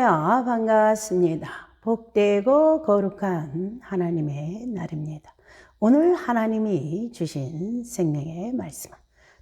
할렐루야 반갑습니다. 복되고 거룩한 하나님의 날입니다. 오늘 하나님이 주신 생명의 말씀은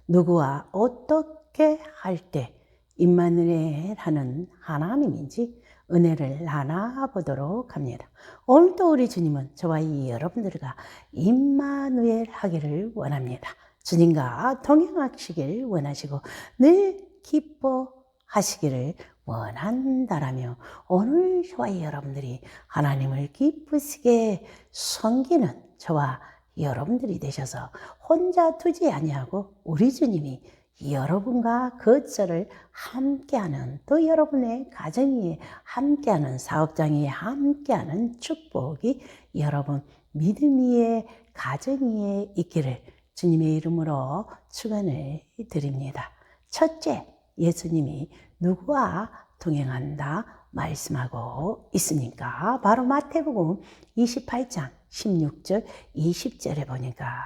누구와 어떻게 할 때 임마누엘 하는 하나님인지 은혜를 나눠보도록 합니다. 오늘도 우리 주님은 저와 이 여러분들과 임마누엘 하기를 원합니다. 주님과 동행하시길 원하시고 늘 기뻐하시기를 원한다라며 오늘 저와 여러분들이 하나님을 기쁘시게 섬기는 저와 여러분들이 되셔서 혼자 두지 아니하고 우리 주님이 여러분과 그 절을 함께하는 또 여러분의 가정이 함께하는 사업장이 함께하는 축복이 여러분 믿음 위에 가정 위에 있기를 주님의 이름으로 축원을 드립니다. 첫째, 예수님이 누구와 동행한다 말씀하고 있으니까 바로 마태복음 28장 16절 20절에 보니까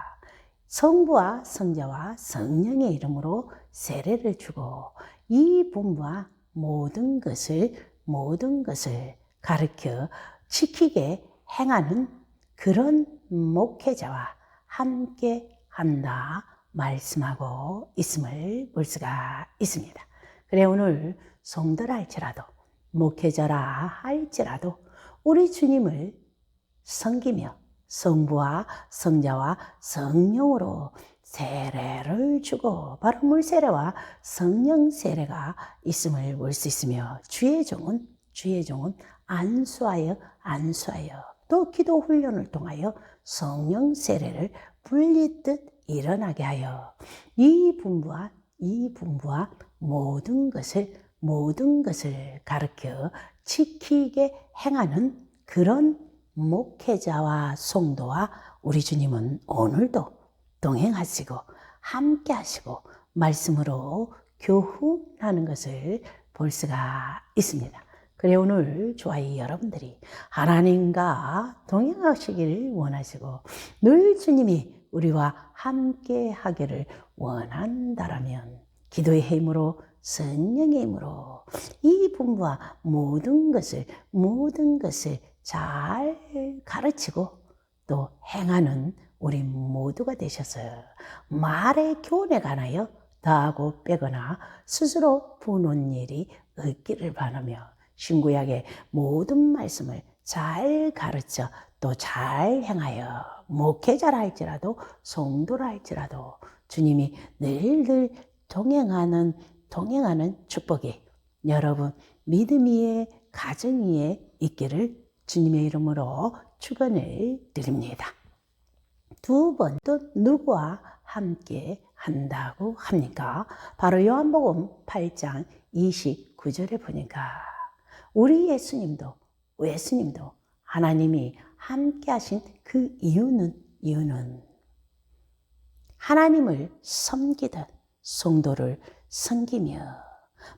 성부와 성자와 성령의 이름으로 세례를 주고 이 분부와 모든 것을 모든 것을 가르쳐 지키게 행하는 그런 목회자와 함께 한다 말씀하고 있음을 볼 수가 있습니다. 그래 오늘 성도라 할지라도 목회자라 할지라도 우리 주님을 섬기며 성부와 성자와 성령으로 세례를 주고 바로 물세례와 성령 세례가 있음을 볼 수 있으며 주의 종은 주의 종은 안수하여 안수하여 또 기도 훈련을 통하여 성령 세례를 분리듯 일어나게 하여 이 분부와 이 분부와 모든 것을 모든 것을 가르쳐 지키게 행하는 그런 목회자와 성도와 우리 주님은 오늘도 동행하시고 함께 하시고 말씀으로 교훈하는 것을 볼 수가 있습니다. 그래 오늘 좋아요 여러분들이 하나님과 동행하시기를 원하시고 늘 주님이 우리와 함께 하기를 원한다라면 기도의 힘으로 성령의 힘으로 이 분부와 모든 것을 모든 것을 잘 가르치고 또 행하는 우리 모두가 되셔서 말의 교훈에 관하여 더하고 빼거나 스스로 부는 일이 없기를 바라며 신구약의 모든 말씀을 잘 가르쳐 또 잘 행하여 목회자라 할지라도 성도라 할지라도 주님이 늘늘 동행하는 동행하는 축복이 여러분 믿음 위에 가정 위에 있기를 주님의 이름으로 축원을 드립니다. 두 번 또 누구와 함께 한다고 합니까? 바로 요한복음 8장 29절에 보니까 우리 예수님도 예수님도 하나님이 함께 하신 그 이유는 이유는 하나님을 섬기듯 성도를 섬기며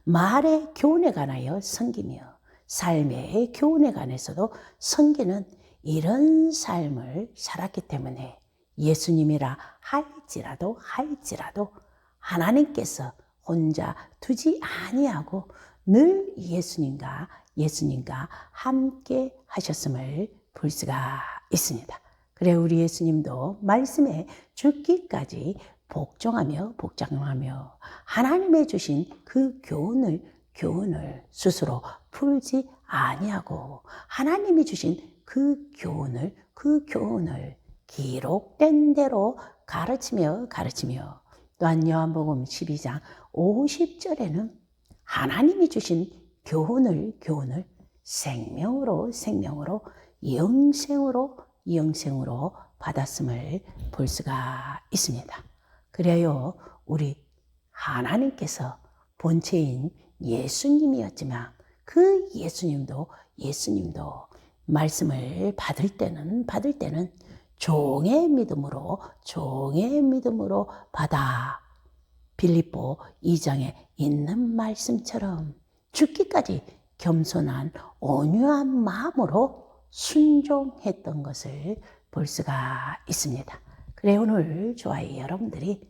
말의 교훈에 관하여 섬기며 삶의 교훈에 관해서도 섬기는 이런 삶을 살았기 때문에 예수님이라 할지라도 할지라도 하나님께서 혼자 두지 아니하고 늘 예수님과 예수님과 함께 하셨음을 볼 수가 있습니다. 그래 우리 예수님도 말씀에 죽기까지 복종하며 복장하며 하나님의 주신 그 교훈을 교훈을 스스로 풀지 아니하고 하나님이 주신 그 교훈을 그 교훈을 기록된 대로 가르치며 가르치며 또한 요한복음 12장 50절에는 하나님이 주신 교훈을 교훈을 생명으로 생명으로 영생으로 영생으로 받았음을 볼 수가 있습니다. 그래요 우리 하나님께서 본체인 예수님이었지만 그 예수님도 예수님도 말씀을 받을 때는 받을 때는 종의 믿음으로 종의 믿음으로 받아 빌립보 2장에 있는 말씀처럼 죽기까지 겸손한 온유한 마음으로 순종했던 것을 볼 수가 있습니다. 오늘 좋아요 여러분들이.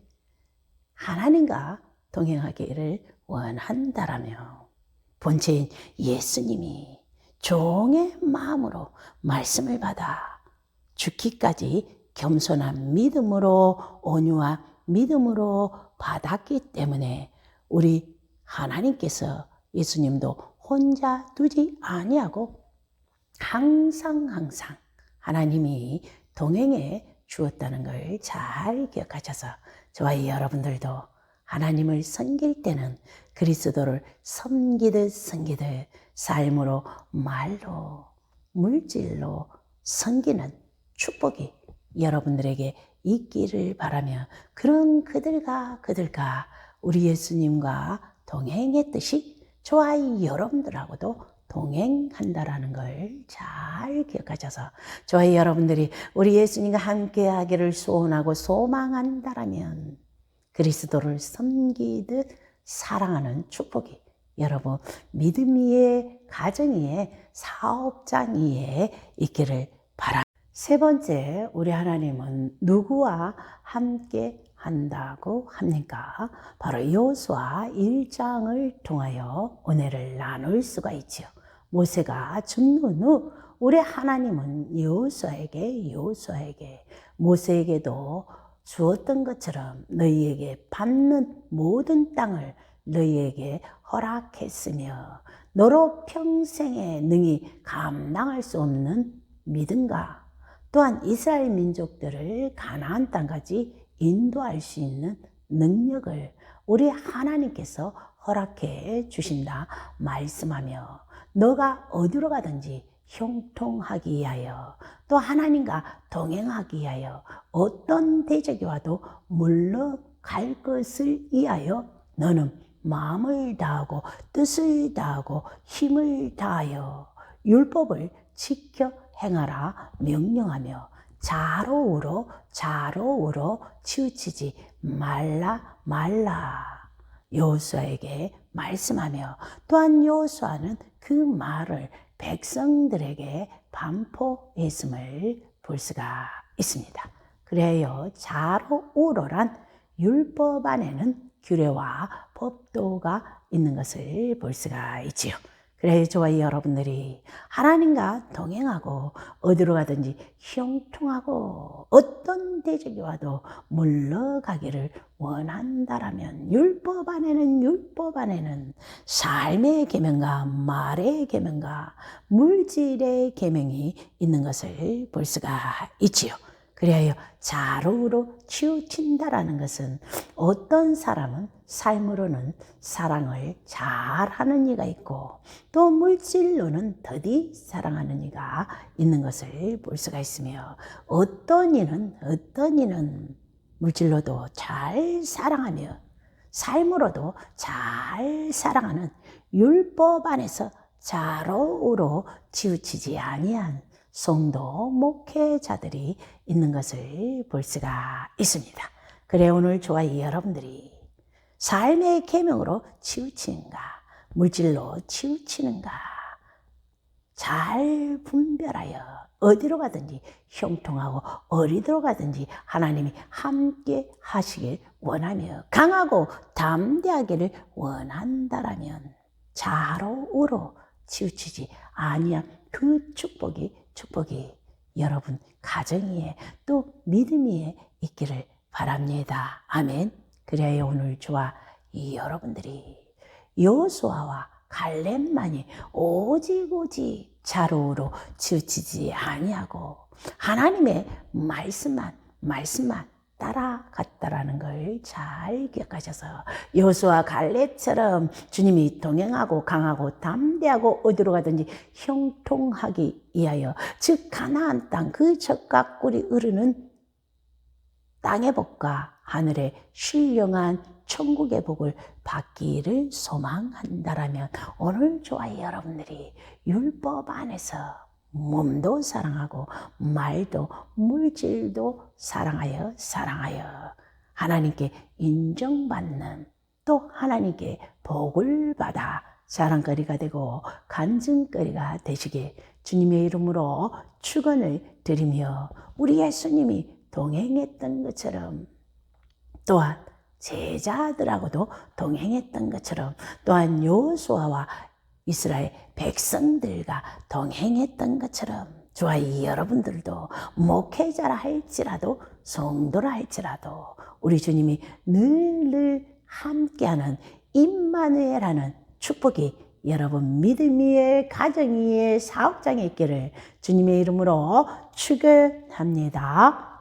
하나님과 동행하기를 원한다라며. 본체인 예수님이 종의 마음으로 말씀을 받아 죽기까지 겸손한 믿음으로 온유와 믿음으로 받았기 때문에 우리 하나님께서 예수님도 혼자 두지 아니하고 항상 항상 하나님이 동행해 주었다는 걸 잘 기억하셔서 저와 여러분들도 하나님을 섬길 때는 그리스도를 섬기듯 섬기듯 삶으로 말로 물질로 섬기는 축복이 여러분들에게 있기를 바라며 그런 그들과 그들과 우리 예수님과 동행했듯이 저와 여러분들하고도 동행한다라는 걸 잘 기억하셔서 저와 여러분들이 우리 예수님과 함께 하기를 소원하고 소망한다라면 그리스도를 섬기듯 사랑하는 축복이 여러분 믿음 위에 가정 위에 사업장 위에 있기를 바라. 세 번째 우리 하나님은 누구와 함께 한다고 합니까? 바로 요수와 1장을 통하여 은혜를 나눌 수가 있지요. 모세가 죽는 후 우리 하나님은 요수에게 요수에게 모세에게도 주었던 것처럼 너희에게 받는 모든 땅을 너희에게 허락했으며 너로 평생에 능히 감당할 수 없는 믿음과 또한 이스라엘 민족들을 가나안 땅까지 인도할 수 있는 능력을 우리 하나님께서 허락해 주신다 말씀하며 너가 어디로 가든지 형통하기 위하여 또 하나님과 동행하기 위하여 어떤 대적이 와도 물러갈 것을 위하여 너는 마음을 다하고 뜻을 다하고 힘을 다하여 율법을 지켜 행하라 명령하며 자로우로 자로우로 치우치지 말라 말라 요수아에게 말씀하며 또한 요수아는 그 말을 백성들에게 반포했음을 볼 수가 있습니다. 그래요 자로우로란 율법 안에는 규례와 법도가 있는 것을 볼 수가 있지요. 그래 저와 여러분들이 하나님과 동행하고 어디로 가든지 형통하고 어떤 대적이 와도 물러가기를 원한다라면 율법 안에는 율법 안에는 삶의 계명과 말의 계명과 물질의 계명이 있는 것을 볼 수가 있지요. 그리하여 자로우로 치우친다라는 것은 어떤 사람은 삶으로는 사랑을 잘하는 이가 있고 또 물질로는 더디 사랑하는 이가 있는 것을 볼 수가 있으며 어떤 이는 어떤 이는 물질로도 잘 사랑하며 삶으로도 잘 사랑하는 율법 안에서 자로우로 치우치지 아니한 성도 목회자들이 있는 것을 볼 수가 있습니다. 그래 오늘 저와 여러분들이 삶의 계명으로 치우치는가, 물질로 치우치는가, 잘 분별하여 어디로 가든지 형통하고 어디로 가든지 하나님이 함께 하시길 원하며 강하고 담대하기를 원한다라면 자로 우로 치우치지 아니한 그 축복이 축복이 여러분 가정 위에 또 믿음 위에 있기를 바랍니다. 아멘. 그래야 오늘 저와 이 여러분들이 여호수아와 갈렙만이 오직 오직 자로우로 치우치지 아니하고 하나님의 말씀만 말씀만 따라갔 잘 기억하셔서 여수와 갈렙처럼 주님이 동행하고 강하고 담대하고 어디로 가든지 형통하기 위하여 즉 가나안 땅 그 젖과 꿀이 흐르는 땅의 복과 하늘의 신령한 천국의 복을 받기를 소망한다라면 오늘 저와 여러분들이 율법 안에서 몸도 사랑하고 말도 물질도 사랑하여 사랑하여 하나님께 인정받는 또 하나님께 복을 받아 자랑거리가 되고 간증거리가 되시게 주님의 이름으로 축원을 드리며 우리 예수님이 동행했던 것처럼 또한 제자들하고도 동행했던 것처럼 또한 요수아와 이스라엘 백성들과 동행했던 것처럼 저와 여러분들도 목회자라 할지라도 성도라 할지라도 우리 주님이 늘늘 함께하는 임마누엘하는 축복이 여러분 믿음 위에 가정 위에 사업장에 있기를 주님의 이름으로 축원합니다.